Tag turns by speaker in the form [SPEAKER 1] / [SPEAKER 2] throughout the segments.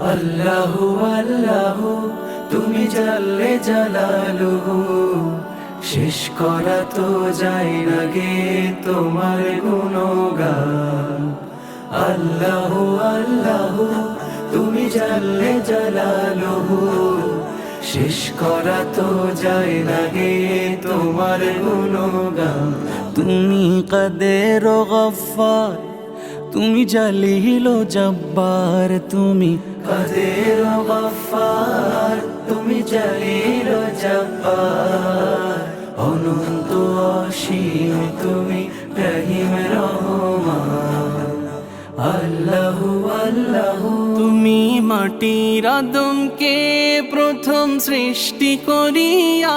[SPEAKER 1] আল্লাহ আল্লাহ, তুমি জানলে জালালু শেষ করা তো যায় না গে তোমার গুণগান। আল্লাহ আল্লাহ, তুমি জানলে জালালু শেষ করা তো যায় না গে তোমার গুণগান।
[SPEAKER 2] তুমি কাদের গফার তুমি জালিল জব্বার, তুমি
[SPEAKER 1] কাদের গফার তুমি জালিল জব্বার। অনন্ত অসীম, তুমি রহিম রহমান। আল্লাহ আল্লাহ।
[SPEAKER 2] তুমি মাটির আদমকে প্রথম সৃষ্টি করিয়া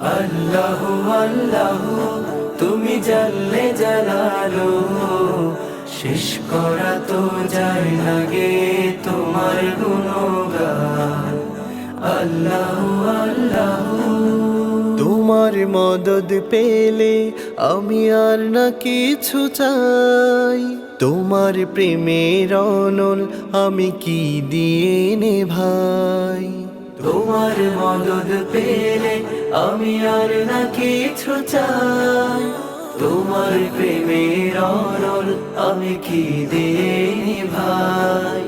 [SPEAKER 1] আল্লাহ আল্লাহ, তুমি জানলে জালালো শেষ করা তো যায় না গে তোমার গুণগান। আল্লাহ আল্লাহ।
[SPEAKER 3] তোমার মদদ পেলে আমি আর না কিছু চাই। তোমার প্রেমের অনল আমি কি দিয়ে নে ভাই
[SPEAKER 1] তোমার মদদ পেলে আমি আর না কিছু চাই। তোমার প্রেমের অনল আমি কি দিয়ে ভাই?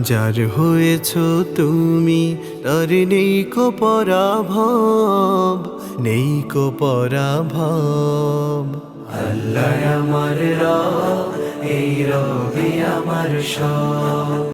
[SPEAKER 3] যার হয়েছ তুমি তার নেই কো পরাভব নেই কো পরাভব।
[SPEAKER 1] আল্লাহ আমার রব এই রবি আমার সব।